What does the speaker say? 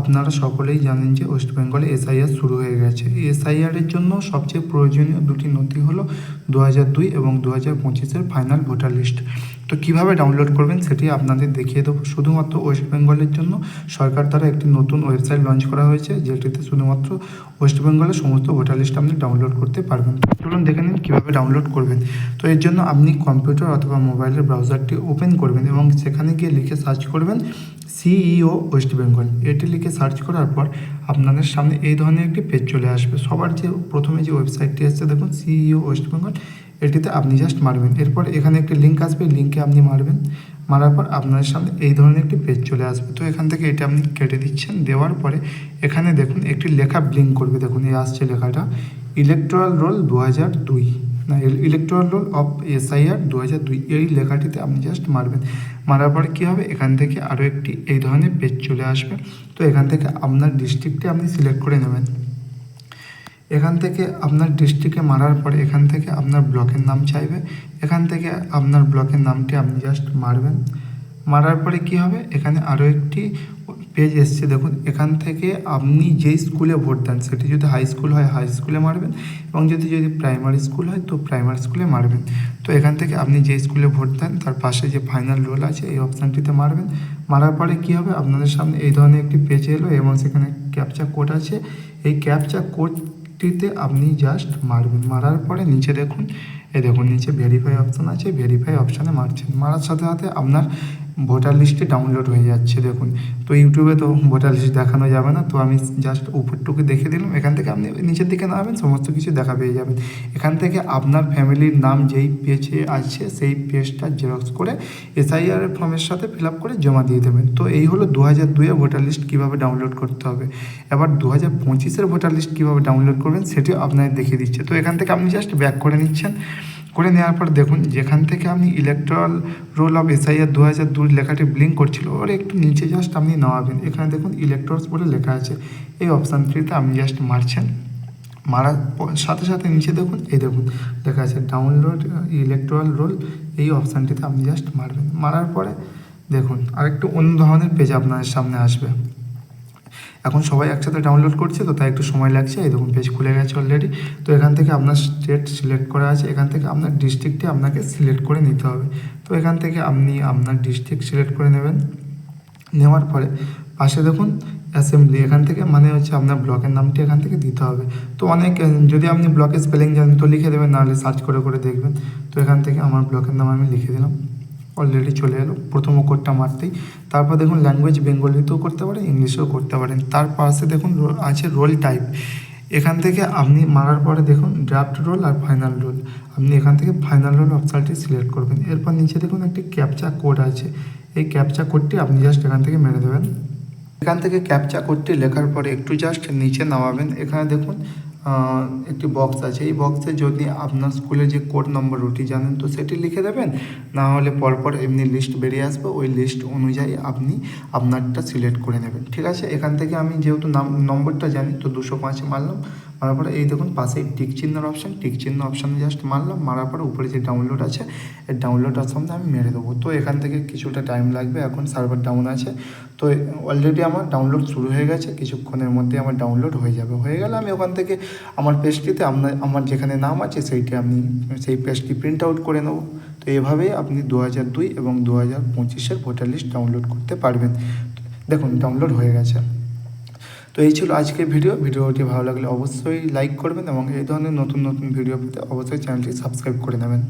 আপনারা সকলেই জানেন যে ওয়েস্ট বেঙ্গলে এসআইআর শুরু হয়ে গেছে। এসআইআরের জন্য সবচেয়ে প্রয়োজনীয় দুটি নথি হলো দু দুই এবং দু হাজার পঁচিশের ফাইনাল ভোটার লিস্ট। তো কীভাবে ডাউনলোড করবেন সেটি আপনাদের দেখিয়ে দেবো। শুধুমাত্র ওয়েস্ট বেঙ্গলের জন্য সরকার দ্বারা একটি নতুন ওয়েবসাইট লঞ্চ করা হয়েছে, যেটিতে শুধুমাত্র ওয়েস্ট বেঙ্গলের সমস্ত ভোটার লিস্ট আপনি ডাউনলোড করতে পারবেন। চলুন দেখে নিন কীভাবে ডাউনলোড করবেন। তো এর জন্য আপনি কম্পিউটার অথবা মোবাইলের ব্রাউজারটি ওপেন করবেন এবং সেখানে গিয়ে লিখে সার্চ করবেন সিইও ওয়েস্ট বেঙ্গল। এটি লিখে সার্চ করার পর আপনাদের সামনে এই ধরনের একটি পেজ চলে আসবে। সবার যে প্রথমে যে ওয়েবসাইটটি আসছে দেখুন সিইও ওয়েস্ট বেঙ্গল এটিতে আপনি জাস্ট মারবেন। এরপর এখানে একটি লিঙ্ক আসবে লিঙ্কে আপনি মারবেন। মারার পর আপনাদের সামনে এই ধরনের একটি পেজ চলে আসবে। তো এখান থেকে এটা আপনি কেটে দিচ্ছেন। দেওয়ার পরে এখানে দেখুন, একটি লেখা ব্লিঙ্ক করবে। দেখুন, এই আসছে লেখাটা। ইলেকট্রাল রোল দু হাজার দুই। ইলেকট্রাল রোল অফ এসআইআর দু হাজার দুই, এই লেখাটিতে আপনি জাস্ট মারবেন। মারার পরে কী হবে? এখান থেকে আরও একটি, এই ধরনের পেজ চলে আসবে। তো এখান থেকে আপনার ডিস্ট্রিক্টটি আপনি সিলেক্ট করে নেবেন। এখান থেকে আপনার ডিস্ট্রিক্টে মারার পরে এখান থেকে আপনার ব্লকের নাম চাইবে। এখান থেকে আপনার ব্লকের নামটি আপনি জাস্ট মারবেন। মারার পরে কি হবে? এখানে আরও একটি পেজ এসছে, দেখুন, এখান থেকে আপনি যেই স্কুলে ভোট দেন, সেটি যদি হাই স্কুল হয় হাই স্কুলে মারবেন এবং যদি যদি প্রাইমারি স্কুল হয়, তো প্রাইমারি স্কুলে মারবেন। তো এখান থেকে আপনি যে স্কুলে ভোট দেন, তার পাশে যে ফাইনাল রোল আছে, এই অপশানটিতে মারবেন। মারার পরে কী হবে? আপনাদের সামনে এই ধরনের একটি পেজ এলো এবং সেখানে ক্যাপচা কোড আছে। এই ক্যাপচা কোডটিতে আপনি জাস্ট মারবেন। মারার পরে নিচে দেখুন এই দেখুন, নিচে ভেরিফাই অপশান আছে ভেরিফাই অপশানে মারছেন মারার সাথে সাথে আপনার ভোটার লিস্টে ডাউনলোড হয়ে যাচ্ছে, দেখুন। তো ইউটিউবে তো ভোটার লিস্ট দেখানো যাবে না, তো আমি জাস্ট উপরটুকু দেখে দিলাম। এখান থেকে আপনি নিচের দিকে নামাবেন, সমস্ত কিছু দেখা পেয়ে যাবেন। এখান থেকে আপনার ফ্যামিলির নাম যেই পেজে আছে, সেই পেজটা জেরক্স করে এসআইআর ফর্মের সাথে ফিল আপ করে জমা দিয়ে দেবেন। তো এই হলো দু হাজার দুইয়ের ভোটার লিস্ট কীভাবে ডাউনলোড করতে হবে। এবার দু হাজার পঁচিশের ভোটার লিস্ট কীভাবে ডাউনলোড করবেন, সেটিও আপনাকে দেখিয়ে দিচ্ছে। তো এখান থেকে আপনি জাস্ট ব্যাক করে নিচ্ছেন। করে নেওয়ার পর দেখুন, যেখান থেকে আপনি ইলেকট্রাল রোল অফ এসআইআর দু হাজার দুই লেখাটি ব্লিঙ্ক করছিল, ওর একটু নিচে জাস্ট আপনি নামাবেন। এখানে দেখুন ইলেকট্রলস বলে লেখা আছে। এই অপশানটিতে আপনি জাস্ট মারছেন। মারার সাথে সাথে নিচে দেখুন, এই দেখুন, লেখা আছে ডাউনলোড ইলেকট্রাল রোল এই অপশানটিতে আপনি জাস্ট মারবেন। মারার পরে দেখুন, আরেকটু অন্য ধরনের পেজ আপনাদের সামনে আসবে। এখন সবাই একসাথে ডাউনলোড করছে, তো তাই একটু সময় লাগছে। এই দেখুন পেজ খুলে গেছে অলরেডি তো এখান থেকে আপনার স্টেট সিলেক্ট করা আছে। এখান থেকে আপনার ডিস্ট্রিক্টটি আপনাকে সিলেক্ট করে নিতে হবে। তো এখান থেকে আপনি আপনার ডিস্ট্রিক্ট সিলেক্ট করে নেবেন। নেওয়ার পরে পাশে দেখুন অ্যাসেম্বলি এখান থেকে মানে হচ্ছে আপনার ব্লকের নামটি এখান থেকে দিতে হবে। তো অনেক, যদি আপনি ব্লকের স্পেলিং জানেন, তো লিখে দেবেন, নাহলে সার্চ করে করে দেখবেন। তো এখান থেকে আমার ব্লকের নাম আমি লিখে দিলাম। অলরেডি চলে এলো। প্রথম কোডটা মারতেই। তারপর দেখুন ল্যাঙ্গুয়েজ বেঙ্গলিতেও করতে পারেন ইংলিশেও করতে পারেন। তার পাশে দেখুন আছে রোল টাইপ এখান থেকে আপনি মারার পরে দেখুন ড্রাফট রোল আর ফাইনাল রোল আপনি এখান থেকে ফাইনাল রোল অপশানটি সিলেক্ট করবেন। এরপর নিচে দেখুন একটি ক্যাপচা কোড আছে। এই ক্যাপচা কোডটি আপনি জাস্ট এখান থেকে মেরে দেবেন। এখান থেকে ক্যাপচা কোডটি লেখার পরে একটু জাস্ট নিচে নামাবেন। এখানে দেখুন একটি বক্স আছে। এই বক্সে যদি আপনার স্কুলে যে কোড নম্বর রুটি জানেন, তো সেটি লিখে দেবেন। না হলে পরপর এমনি লিস্ট বেরিয়ে আসবে। ওই লিস্ট অনুযায়ী আপনি আপনারটা সিলেক্ট করে নেবেন। ঠিক আছে? এখান থেকে আমি যেহেতু নাম, নম্বরটা জানি, তো দুশো পাঁচ মারলাম। মারার পরে এই দেখুন পাশেই টিক চিহ্নের অপশান টিক চিহ্ন অপশানে জাস্ট মারলাম, মারার পরে উপরে যে ডাউনলোড আছে, এই ডাউনলোড অপশানটা আমি মেরে দেবো। তো এখান থেকে কিছুটা টাইম লাগবে, এখন সার্ভার ডাউন আছে। তো অলরেডি আমার ডাউনলোড শুরু হয়ে গেছে, কিছুক্ষণের মধ্যে আমার ডাউনলোড হয়ে যাবে। হয়ে গেলে আমি ওখান থেকে আমার পেজটিতে আপনার আমার যেখানে নাম আছে সেইটি আমি, সেই পেজটি প্রিন্ট আউট করে নেব। তো এভাবেই আপনি দু হাজার দুই এবং দু হাজার পঁচিশের ভোটার লিস্ট ডাউনলোড করতে পারবেন। দেখুন ডাউনলোড হয়ে গেছে। তো এই ছিল আজকের ভিডিও। ভিডিওটি ভালো লাগলে অবশ্যই লাইক করবেন এবং এই ধরনের নতুন নতুন ভিডিও পেতে অবশ্যই চ্যানেলটি সাবস্ক্রাইব করে নেবেন।